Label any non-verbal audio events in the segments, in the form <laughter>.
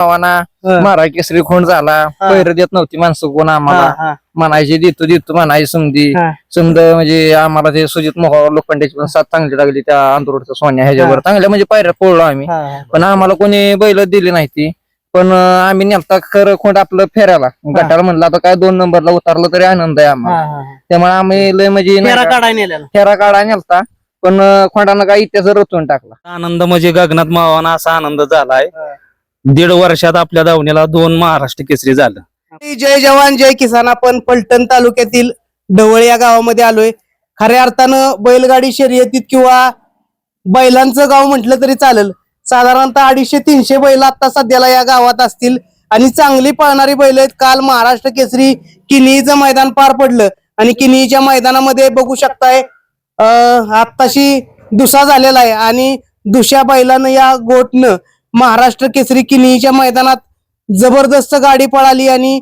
भावाना हा. मारा केसरी खून झाला. पैर देत नव्हती माणसं कोण आम्हाला. म्हणायची देतो देतो म्हणायची समधी. समद म्हणजे आम्हाला ते सुजित मोहावर लोखंडाची पण साथ चांगली लागली त्या आंदोलनच्या सोन्या ह्याच्यावर. चांगल्या म्हणजे पायऱ्या पळलो आम्ही. पण आम्हाला कोणी बैल दिली नाही ती. पण आम्ही नेमता खरं खोंड आपलं फेरायला गटाला म्हणलं आता काय दोन नंबरला उतरलं तरी आनंद आहे आम्हाला. त्यामुळे आम्ही लय म्हणजे फेरा काढा नेलता. पण खोंडानं काय इत्याचं रचून टाकला. आनंद म्हणजे गगनात मावाना असा आनंद झालाय. दीड वर्षात आपल्या धावण्याला दोन महाराष्ट्र केसरी झालं. जय जवान जय किसान. आपण पलटण तालुक्यातील ढवळ या गावामध्ये आलोय. खऱ्या अर्थानं बैलगाडी शर्यतीत किंवा बैलांचं गाव म्हटलं तरी चालेल. साधारणतः अडीचशे तीनशे बैल आता सध्याला या गावात असतील. आणि चांगली पळणारी बैल आहेत. काल महाराष्ट्र केसरी किनीचं मैदान पार पडलं. आणि किनीच्या मैदानामध्ये बघू शकताय अं, आत्ताशी दुसा झालेला आहे. आणि दुसऱ्या बैलानं या गोटनं महाराष्ट्र केसरी किनीच्या मैदानात जबरदस्त गाडी पळाली आणि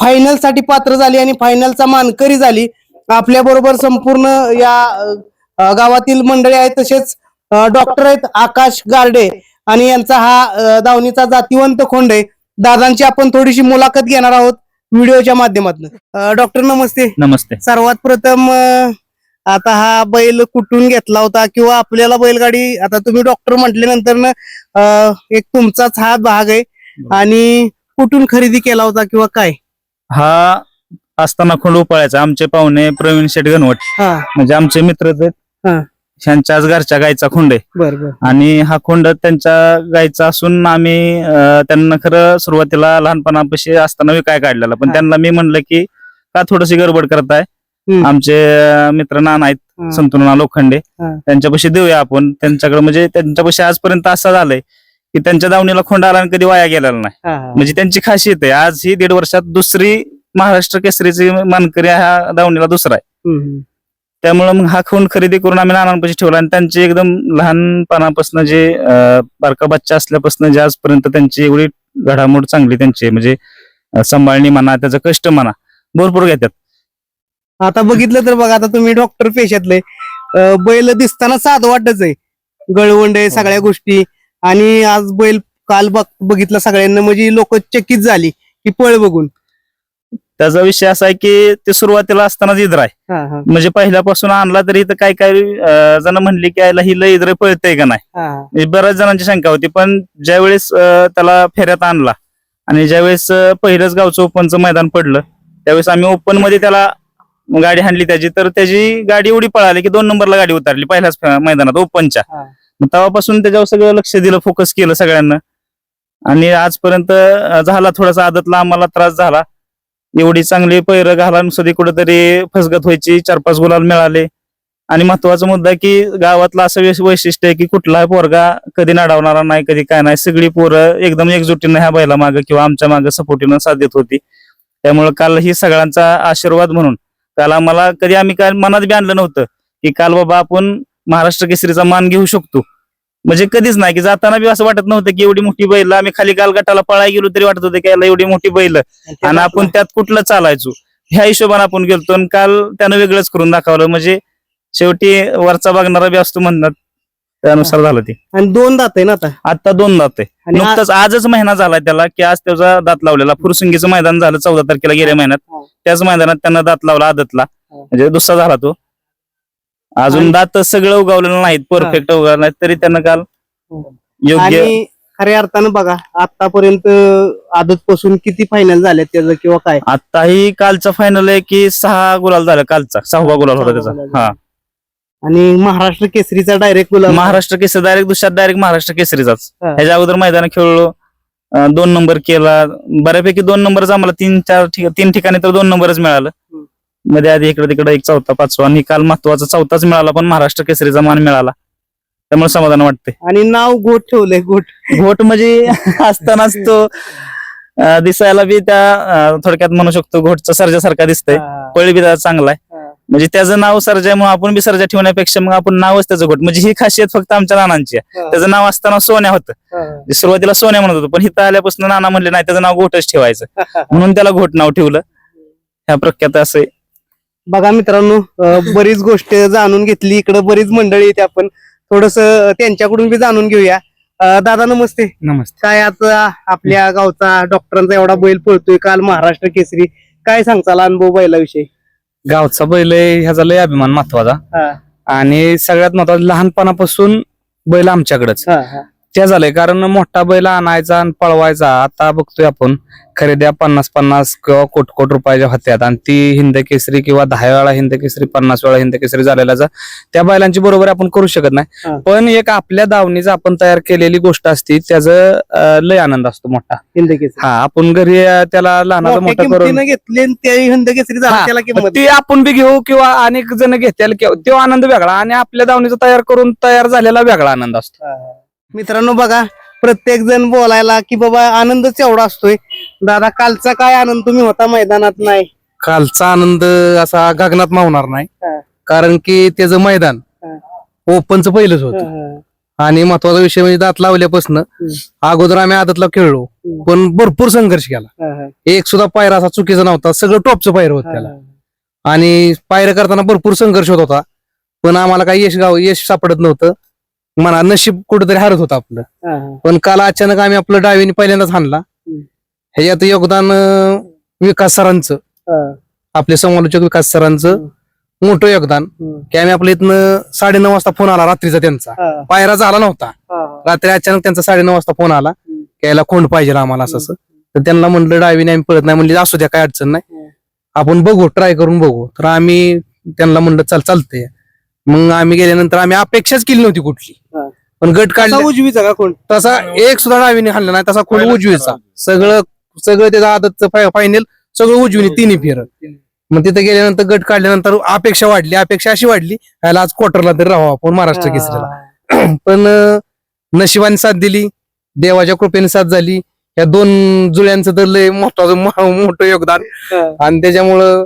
फायनलसाठी पात्र झाली आणि फायनलचा मानकरी झाली. आपल्या बरोबर संपूर्ण या गावातील मंडळी आहेत तसेच डॉक्टर आहेत आकाश गार्डे आणि यांचा हा दावणीचा जातीवंत खोंड आहे. दादांची आपण थोडीशी मुलाखत घेणार आहोत व्हिडिओच्या माध्यमातून. डॉक्टर नमस्ते. नमस्ते. सर्वात प्रथम आता हा बैल कुठून घेतला होता किंवा आपल्याला बैलगाडी आता तुम्ही डॉक्टर म्हटल्यानंतर एक तुमचाच हा भाग आहे. आणि कुठून खरेदी केला होता किंवा काय? हा असताना खोंड उपाळायचा. आमचे पाहुणे प्रवीण शेठ गणवट. हा. म्हणजे आमचे मित्रच आहेत हा. ह्यांच्याच घरच्या गायचा खोंड आहे. बर बर. आणि हा खोंड त्यांच्या गायचा असून आम्ही अं, त्यांना खरं सुरुवातीला लहानपणापाशी असताना विकाय काढलेला. पण हा. त्यांना मी म्हणलं की का थोडीशी गडबड करताय. आमचे मित्र नाना आहेत हा. संतुलना लोखंडे हा. त्यांच्यापाशी देऊया आपण त्यांच्याकडे म्हणजे त्यांच्यापाशी आजपर्यंत असं झालंय की त्यांच्या दावणीला खोंड आला आणि कधी वाया गेलेला नाही हा, हा. म्हणजे त्यांची खासियत आहे आज ही दीड वर्षात दुसरी महाराष्ट्र केसरीची मानकरी ह्या दावणीला दुसरा आहे. त्यामुळे मग हा खून खरेदी करून आम्ही नानांपाशी ठेवला आणि त्यांची एकदम लहानपणापासून जे बारका बच्चा असल्यापासून जे आजपर्यंत त्यांची एवढी घडामोड चांगली त्यांची. म्हणजे सांभाळणी म्हणा त्याचं कष्ट म्हणा भरपूर घेतात आता बघितलं तर बघा आता तुम्ही डॉक्टर पेशातले बैल दिसताना साध वाटच आहे. गळवंड आहे सगळ्या गोष्टी. आणि आज बैल काल बघ बघितलं सगळ्यांना म्हणजे लोक चकित झाली की पळ बघून. त्याचा विषय असा आहे की ते सुरुवातीला असतानाच इद्र आहे. हा, हा, म्हणजे पहिल्यापासून आणला तरी तर काही काही अं, जण म्हणली की याला ही लय इद्र पळतंय का नाही? हा, हा. म्हणजे बऱ्याच जणांची शंका होती पण ज्यावेळेस त्याला फेऱ्यात आणला आणि ज्यावेळेस पहिलंच गावचं ओपनचं मैदान पडलं त्यावेळेस आम्ही ओपनमध्ये त्याला गाडी हाणली त्याची तर त्याची गाडी एवढी पळाली की दोन नंबरला गाडी उतरली पहिल्याच मैदानात ओपनच्या. मग तेव्हापासून त्याच्यावर सगळं लक्ष दिलं फोकस केलं सगळ्यांना. आणि आजपर्यंत झाला थोडासा आदतला आम्हाला त्रास झाला. एवढी चांगली पैर घाला नुसती कुठेतरी फसगत व्हायची चार पाच गुलाल मिळाले. आणि महत्त्वाचा मुद्दा की गावातला असं वैश- वैशिष्ट्य आहे की कुठलाही पोरगा कधी नाडावणारा नाही कधी काय नाही. सगळी पोरं एकदम एकजुटीनं ह्या बैला मागं किंवा आमच्या मागं सपोर्टीनं साथ देत होती. त्यामुळे काल ही सगळ्यांचा आशीर्वाद म्हणून काल आम्हाला कधी आम्ही काय मनात बी आणलं नव्हतं की काल बाबा आपण महाराष्ट्र केसरीचा मान घेऊ शकतो. म्हणजे कधीच नाही की जाताना बी असं वाटत नव्हतं की एवढी मोठी बैल आम्ही खाली गाल गटाला पळाय गेलो तरी वाटत होतं की याला एवढी मोठी बैल. आणि आपण त्यात कुठलं चालायचो? ह्या हिशोबाने आपण गेलतो आणि काल त्यानं वेगळंच करून दाखवलं. म्हणजे शेवटी वरचा बघणारा बी असतो म्हणतात त्यानुसार झालं ते. आणि दोन दात आहे ना आता? आता दोन दात आहे. आणि हा- नुकतंच आजच महिना झाला त्याला की आज त्याचा दात लावलेला. फुरसुंगीचं मैदान झालं चौदा तारखेला गेल्या महिन्यात. हा. त्याच मैदानात त्यांना दात लावला आदतला. हा. म्हणजे दुसरा झाला तो. अजून आणि- दात सगळं उगवलेलं नाहीत परफेक्ट उगवलं नाहीत तरी त्यांना काल योग्य आणि खऱ्या अर्थानं बघा आतापर्यंत आदत पासून किती फायनल झाल्यात त्याचं किंवा काय? आताही कालचा फायनल आहे की सहा गुलाल झाला कालचा. सहावा गुलाल होता सहावा त्याचा. गुलाल हा. झाला. आणि महाराष्ट्र केसरीचा डायरेक्ट गुलाब महाराष्ट्र केसरी डायरेक्ट दुसऱ्यात डायरेक्ट महाराष्ट्र केसरीचाच. हा. ह्याच्या अगोदर मैदान खेळलो. अं, दोन नंबर केला. बऱ्यापैकी दोन नंबरच आम्हाला तीन चार ठिक- तीन ठिकाणी तर दोन नंबरच मिळालं. हम्म. मध्ये आधी इकडे तिकडे एक चौथा पाचवा. आणि काल महत्त्वाचा चौथाच मिळाला पण महाराष्ट्र केसरीचा मान मिळाला. त्यामुळे समाधान वाटते आणि नाव गोट ठेवलंय गोट. घोट म्हणजे असतानाच तो अं, दिसायला बी त्या अं, थोडक्यात म्हणू शकतो घोटचा सर्जासारखा दिसतंय. हा, पळी बी त्याचा चांगला आहे. म्हणजे त्याचं नाव सर्जा म्हणून आपण बी सर्जा ठेवण्यापेक्षा मग आपण नावच त्याचं घोट म्हणजे ही खासियत फक्त आमच्या नानांची आहे. त्याचं नाव असताना सोन्या होतं. म्हणजे सुरुवातीला सोन्या म्हणत होतो पण इथं आल्यापासून नाना म्हणले नाही त्याचं नाव घोटच ठेवायचं. म्हणून त्याला घोट नाव ठेवलं. ह्या प्रख्यात असे. बघा मित्रांनो बरीच गोष्ट जाणून घेतली. इकडे बरीच मंडळी येते आपण. थोडस त्यांच्याकडून बी जाणून घेऊया. दादा नमस्ते. नमस्ते. काय आता आपल्या गावचा डॉक्टरांचा एवढा बैल पळतोय काल महाराष्ट्र केसरी. काय सांगचाल अनुभव बैलाविषयी? गावचा बैल आहे, ह्याचा लय अभिमान महत्त्वाचा. हा, आणि सगळ्यात महत्वाचं लहानपणापासून बैल आमच्याकडेच. हा, हा. त्या झालंय. कारण मोठा बैल आणायचा आणि पळवायचा आता बघतोय आपण. खरेद्या पन्नास पन्नास किंवा कोट कोट रुपयाच्या होत्यात. आणि ती हिंद केसरी किंवा दहा वेळा हिंद केसरी पन्नास वेळा हिंद केसरी झालेल्याचा त्या बैलांची बरोबर आपण करू शकत. नाही. पण एक आपल्या दावणीचा आपण तयार केलेली गोष्ट असती त्याचं लय आनंद असतो मोठा. हिंद केसरी. हा आपण घरी त्याला लहानाचं मोठं करून घेतले आणि ते ते आपण बी घेऊ किंवा अनेक जण घेतील किंवा तो आनंद वेगळा. आणि आपल्या दावणीचा तयार करून तयार झालेला वेगळा आनंद असतो. मित्रांनो बघा प्रत्येक जण बोलायला की बाबा आनंदच एवढा असतोय. दादा कालचा काय आनंद तुम्ही होता मैदानात? नाही. कालचा आनंद असा गगनात मावणार नाही. कारण की त्याचं मैदान. ओपनचं पहिलंच होतं. आणि महत्त्वाचा विषय म्हणजे दात लावल्यापासून अगोदर आम्ही आदतला खेळलो. पण भरपूर संघर्ष केला. एक सुद्धा पायरा असा चुकीचा नव्हता सगळं टॉपचं पायर होत त्याला. आणि पायऱ्या करताना भरपूर संघर्ष होत होता पण आम्हाला काही यश गाव यश सापडत नव्हतं. म्हणा नशीब कुठेतरी हरत होतं आपलं. पण काल अचानक आम्ही आपलं डावीने पहिल्यांदाच हाणला. हम्म. ह्याच्यात योगदान अं, विकास सरांचं. आपले समालोचक विकास सरांचं मोठं योगदान. की आम्ही आपल्या इथनं साडेनऊ वाजता फोन आला रात्रीचा त्यांचा. पायरा झाला नव्हता. रात्री अचानक त्यांचा साडेनऊ वाजता फोन आला हम्म. की याला कोण पाहिजे आम्हाला असं असं. तर त्यांना म्हणलं डावीने आम्ही पळत नाही. म्हणले असू द्या काय अडचण नाही. हम्म. आपण बघू ट्राय करून बघू. तर आम्ही त्यांना म्हणलं चल चालतंय. मग आम्ही गेल्यानंतर आम्ही अपेक्षाच केली नव्हती कुठली. हा. पण गट काढला. उजवीचा का कोण? तसा एक सुद्धा डावीने हाणला नाही तसा कोण उजवीचा. सगळं सगळं त्याचं आदतचं फायनल सगळं उजवीने तिन्ही फेर. मग तिथे गेल्यानंतर गट काढल्यानंतर अपेक्षा वाढली अपेक्षा अशी वाढली याला आज क्वार्टरला तरी राहावं आपण महाराष्ट्र केसरीला. <clears throat> पण अं, नशिबाने साथ दिली देवाच्या कृपेने साथ झाली. या दोन जुळ्यांचं तर लय महत्वाचं मोठं योगदान. आणि त्याच्यामुळं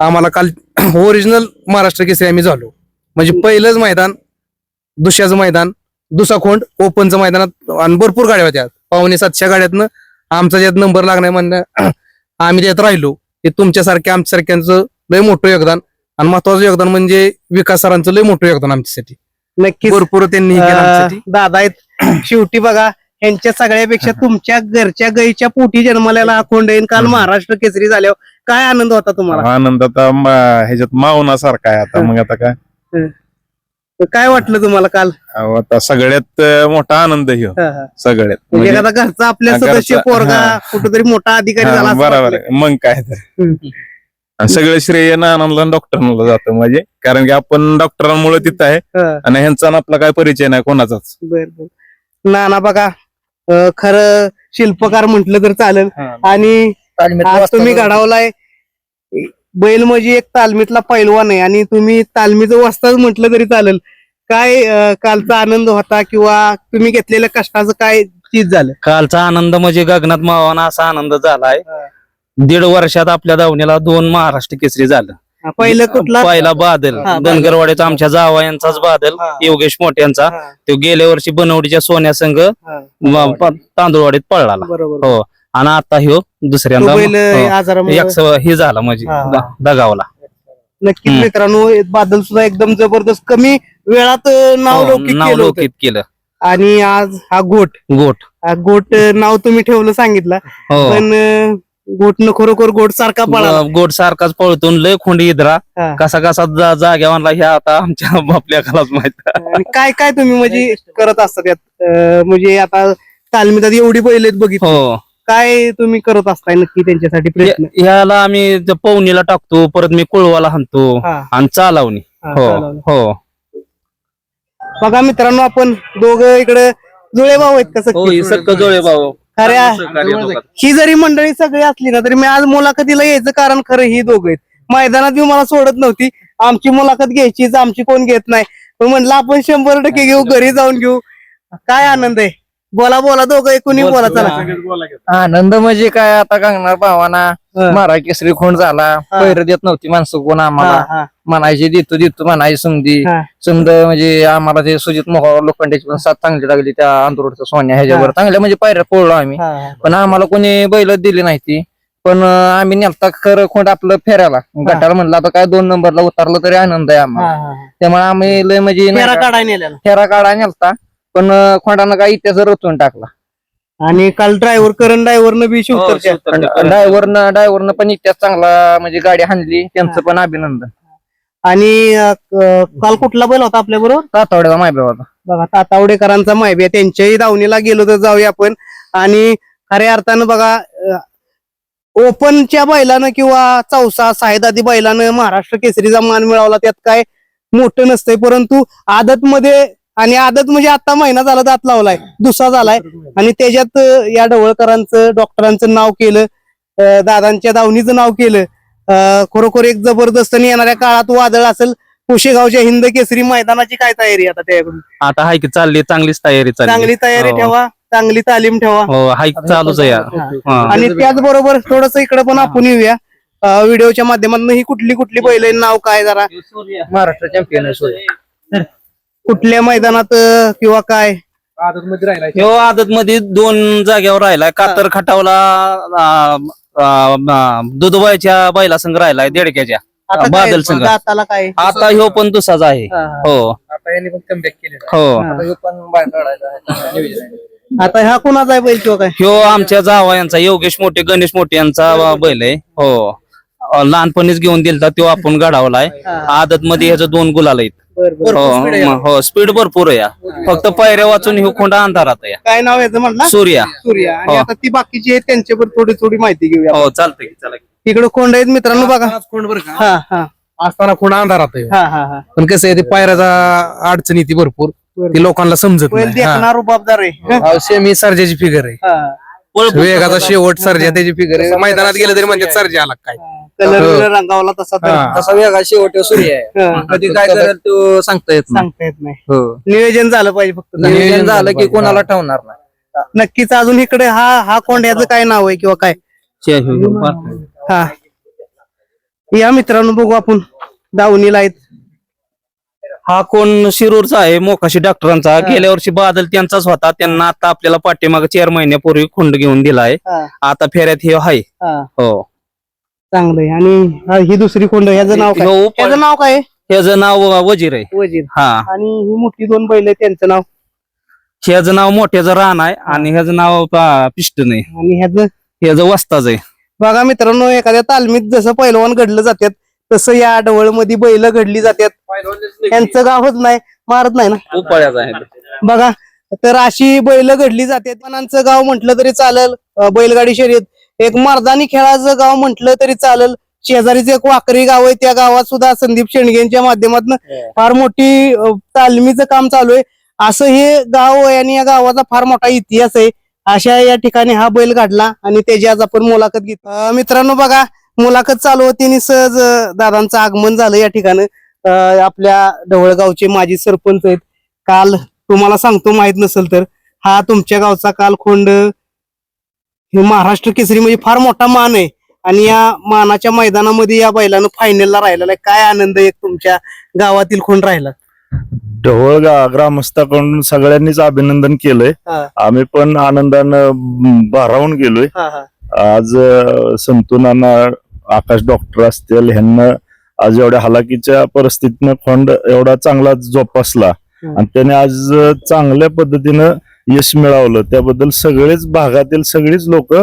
आम्हाला काल <clears throat> ओरिजिनल महाराष्ट्र केसरी आम्ही झालो. म्हणजे पहिलंच मैदान दुसऱ्याचं मैदान दुसरा खोंड ओपनचं मैदानात आणि भरपूर गाड्या होत्या. पावणे सातशे गाड्यातनं आमचा ज्यात नंबर लागणार म्हणणं <clears throat> आम्ही त्यात राहिलो. हे तुमच्यासारख्या आमच्यासारख्यांचं लय मोठं योगदान आणि महत्वाचं योगदान म्हणजे विकास सरांचं लय मोठं योगदान आमच्यासाठी. नक्कीच. भरपूर त्यांनी हे केलं आमच्यासाठी. अं, दादा आहेत. <clears throat> शेवटी बघा यांच्या सगळ्यापेक्षा तुमच्या घरच्या गाईच्या पोटी जन्मलेला हा खोंड येईन काल महाराष्ट्र केसरी झाल्यावर काय आनंद होता तुम्हाला? आनंद आता ह्याच्यात मावनासारखा आहे आता. मग आता काय? काय वाटलं तुम्हाला काल? अहो, आता सगळ्यात अं, मोठा आनंद ह्यो. हा, हा. सगळ्यात. म्हणजे म्हणजे- एखादा घरचा आपल्या घरचा, सदस्य पोरगा हा. कुठेतरी मोठा अधिकारी झाला हा, असं बरोबर वाटलं. आहे. मग काय तर. हम्म. आणि सगळं श्रेय नानांना डॉक्टरांना जातं म्हणजे. कारण की आपण डॉक्टरांमुळे तिथं आहे हा, आणि ह्यांचा आणि आपला काय परिचय नाही कोणाचाच. बर बर. नाना बघा अं, खरं शिल्पकार म्हटलं तर चालेल. आणि आज तुम्ही घडवलाय. बैल म्हणजे एक तालमीतला पैलवान आहे आणि तुम्ही तालमीचं वस्ताच म्हटलं तरी चालेल. काय अं, कालचा आनंद होता किंवा तुम्ही घेतलेल्या कष्टाचं काय चीज झालं? कालचा आनंद म्हणजे गगनात मावाना असा आनंद झालाय. दीड वर्षात आपल्या दावणीला दोन महाराष्ट्र केसरी झालं. हा, पहिलं कुठला? पहिला बादल. हा, बादल. धनगरवाडीचा आमच्या जावा यांचाच बादल हा. योगेश मोठे यांचा. हा, तो गेल्या वर्षी बनवडीच्या सोन्या संघ हा, तांदूळवाडीत पळाला. बरोबर. हो. आणि आता ह्यो दुसऱ्यांदा बैल हो, आजारामुळे एक स- हे झाला म्हणजे हा. द- दगावला. नक्कीच हम्म. मित्रांनो बादल सुद्धा एकदम जबरदस्त कमी वेळात अं, नाव हो, लौकिक केलं होतं. नावलौकिक केलं. आणि आज हा गोट. गोट. हा गोट अं, नाव तुम्ही ठेवलं सांगितलं. हो. पण अं, गोटनं खरोखर गोट सारखा पळाला. गोट सारखाच पळतून लय खोंडी इधरा. हा. कसा कसा जा- जाग्यावरला ह्या आता आमच्या <laughs> बापल्या खालाच माहीत. आणि काय काय तुम्ही म्हणजे करत असता त्यात अं, म्हणजे आता तालमीतात एवढी बैल आहेत बघितली. हो. काय तुम्ही करत असताय नक्की त्यांच्यासाठी प्रयत्न? ह्या- ह्याला आम्ही त्या पवनीला टाकतो परत मी कुळवाला हाणतो हा, आणि चालवणी. हा, हो. हो. बघा मित्रांनो आपण दोघं इकडे जुळे भाऊ आहेत कसं हो सक्क जोळे भाऊ. खऱ्या ही जरी मंडळी सगळी असली ना तरी मी आज मुलाखतीला यायचं कारण खरं ही दोघं आहेत. मैदानात बी मला सोडत नव्हती. आमची मुलाखत घ्यायचीच आमची कोण घेत नाही. पण म्हणलं आपण शंभर टक्के घेऊ घरी जाऊन घेऊ. काय आनंद आहे? बोला बोला दोघं कोणी बोला चला. आनंद म्हणजे काय आता गंगणार भावाना. मारा केसरी खोंड झाला. पैर देत नव्हती माणसं कोण आम्हाला. म्हणायची देतो देतो म्हणायची समधी. समज म्हणजे आम्हाला ते सुजित मोहोळ लोखंडाची पण साथ चांगली लागली त्या आंदोलनच्या सोन्या ह्याच्यावर. चांगल्या म्हणजे पायऱ्या पोळलो आम्ही. पण आम्हाला कोणी बैल दिली नाही ती पण आम्ही नेलता खरं खोंड आपलं फेरायला गटाला म्हणलं आता काय दोन नंबरला उतरलं तरी आनंद आहे आम्हाला. त्यामुळे आम्ही लय म्हणजे फेरा काढा नेलता. पण अं, खोंडानं काय इतिहास रचून टाकला. आणि काल ड्रायव्हर करण ड्रायव्हरनं बी शिवतरच्या ड्रायव्हरनं ड्रायव्हरनं पण इतिहास चांगला म्हणजे गाडी हाणली त्यांचं पण अभिनंदन. आणि अं, क- काल कुठला बैल होता आपल्या बरोबर? तातवड्याचा मायबा होता. बघा तातावडेकरांचा माहिती त्यांच्याही दावणीला गेलो तर जाऊया आपण. आणि खऱ्या अर्थानं बघा अं, ओपनच्या बैलानं किंवा चौसा साहेदादी बैलानं महाराष्ट्र केसरीचा मान मिळवला. त्यात काय मोठं नसतंय. परंतु आदत मध्ये आणि आदत म्हणजे आता महिना झाला दात लावलाय दुसरा झालाय. आणि त्याच्यात या ढवळकरांचं डॉक्टरांचं नाव केलं दादांच्या दावणीचं नाव केलं. खरोखर एक जबरदस्त आणि येणाऱ्या काळात वादळ असेल कुशेगावच्या हिंद केसरी मैदानाची काय तयारी आता त्याकडून? आता हाय की चालली चांगलीच तयारी चांगली तयारी हो. ठेवा चांगली तालीम ठेवा. हो हाय चालूच आहे या. आणि त्याचबरोबर थोडस इकडे पण आपण येऊया. व्हिडिओच्या माध्यमातून ही कुठली कुठली बैल नाव काय जरा? महाराष्ट्र चॅम्पियन आहे कुठल्या मैदानात अं, किंवा काय? आदतमध्ये राहिला ह्यो आदत मध्ये दोन जागेवर राहिलाय. कातर खटावला अं, अं, अं, दुधबाईच्या बैला संघ राहिलाय देडक्याच्या. आता काय? बादल संघ. दाताला काय? आता ह्यो पण दुसराच आहे. हा, हा. हो. आता यांनी पण कमबॅक केलेला हो हा. आता ह्यो पण बाहेर काढायचा आहे. नियोजन आहे. आता ह्या कोणाचा आहे बैल किंवा काय? ह्यो आमच्या जावा यांचा योगेश मोठे गणेश मोठे यांचा बैल आहे. हो. लहानपणीच घेऊन दिलता तो आपण गाडावलाय हा. आदत मध्ये ह्याचं दोन गुलाल आहेत. हो हो स्पीड भरपूर आहे या. फक्त पायऱ्या वाचून ह्यो खोंडा अंधारात या. काय नाव याचं म्हणला सूर्या. सूर्या. आणि हो. आता ती बाकीची आहेत त्यांच्यावर थोडी थोडी माहिती घेऊया हो चालतंय की, चला की. इकडे कोंड आहेत मित्रांनो बघा. कोण बरं का? हा हा. असताना कोण अंधारात आहे. हा हा हा. पण कसं आहे ते पायऱ्याचा अडचणी ती भरपूर. ती लोकांना समजत बैल नाही. हा. देखणार रुबाबदार आहे. सेमी सर्जाची फिगर आहे. हा. वेगाचा शेवट सर्जा त्याची फिगर आहे. मैदानात गेलं तरी म्हणजे सर्जा आला काय? कलर हो. रंगावला तसा तर हा. तसा वेगळा शेवट सूर्य आहे. हा. कधी काय करेल तो सांगता येत नाही. सांगता येत नाही. हो. नियोजन झालं पाहिजे फक्त. नियोजन झालं की कोणाला ठेवणार नाही. नक्कीच अजून इकडे हा हा कोंड्याचं काय नाव आहे किंवा काय? हा. या मित्रांनो बघू आपण. दावणीला आहेत. हा कोण शिरूरचा आहे मोकाशी डॉक्टरांचा. गेल्या वर्षी बादल त्यांचाच होता. त्यांना आता आपल्याला पाठीमाग चार महिन्यापूर्वी खुंड घेऊन दिलाय. हा, आता फेऱ्यात हे आहे. हा. हो. चांगलंय आणि हा, ही दुसरी कोंड ह्याचं नाव काय? ह्यो ह्याचं नाव काय? आहे? ह्याचं नाव वजीर आहे. वजीर. हा. आणि ही मोठी दोन बैल आहेत त्यांचं नाव? ह्याचं नाव मोठ्याचं रान आहे आणि ह्याचं नाव पा- पिस्टन आहे. आणि ह्याचं? ह्याचं वस्ताच आहे. बघा मित्रांनो एखाद्या तालमीत जसं पैलवान घडलं जातात तसं या मध्ये बैल घडली जातात त्यांचं गावच नाही मारत नाही ना? उपाळ्याचं आहे. बघा तर अशी बैल घडली जाते पानांचं गाव म्हटलं तरी चालेल अं, बैलगाडी शर्यत. एक मर्दानी खेळाचं गाव म्हटलं तरी चालेल. शेजारीच एक वाकरी गाव आहे त्या गावात सुद्धा संदीप शेंडगेंच्या माध्यमातून फार मोठी तालमीचं काम चालू आहे. असं हे गाव आहे आणि या गावाचा फार मोठा इतिहास आहे. अशा या ठिकाणी हा बैल काढला आणि त्याची आज आपण मुलाखत घेत अं, मित्रांनो बघा मुलाखत चालू होती आणि सहज दादांचं आगमन झालं या ठिकाणी. आपल्या ढवळगावचे माजी सरपंच आहेत. काल तुम्हाला सांगतो माहीत नसेल तर. हा तुमच्या गावचा काल खोंड हे महाराष्ट्र केसरी म्हणजे फार मोठा मान आहे. आणि या मानाच्या मैदानामध्ये या बैलानं फायनलला राहिलेला आहे. काय आनंद आहे तुमच्या गावातील खोंड राहिला? ढवळ ग्रामस्थाकडून सगळ्यांनीच अभिनंदन केलंय. हा. आम्ही पण आनंदानं भारावून गेलोय. हा हा. आज अ, संतू नाना आकाश डॉक्टर असतील ह्यांना आज एवढ्या हलाकीच्या परिस्थितीनं खोंड एवढा चांगला जोपासला. हम्म. आणि त्याने आज चांगल्या पद्धतीनं यश मिळवलं. त्याबद्दल सगळेच भागातील सगळीच लोक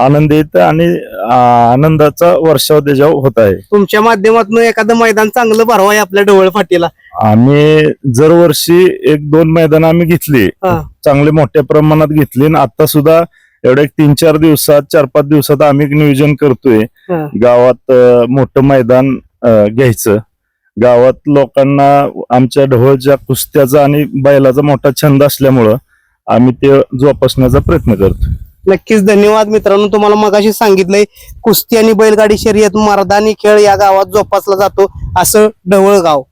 आनंदित आणि आनंदाचा वर्षाव त्याच्यावर होत आहे. तुमच्या माध्यमातून एखादं मैदान चांगलं भरवा आहे आपल्या ढवळ फाटीला. आम्ही दरवर्षी एक दोन मैदान आम्ही घेतली. चांगले मोठ्या प्रमाणात घेतली आणि आता सुद्धा एवढ्या तीन चार दिवसात चार पाच दिवसात आम्ही एक नियोजन करतोय. गावात मोठं मैदान घ्यायचं. गावात लोकांना आमच्या ढवळच्या कुस्त्याचा आणि बैलाचा मोठा छंद असल्यामुळं आम्ही ते जोपासण्याचा प्रयत्न करतो. नक्कीच धन्यवाद मित्रांनो. तुम्हाला मगाशी सांगितलंय कुस्ती आणि बैलगाडी शर्यत मर्दानी खेळ या गावात जोपासला जातो असं ढवळगाव.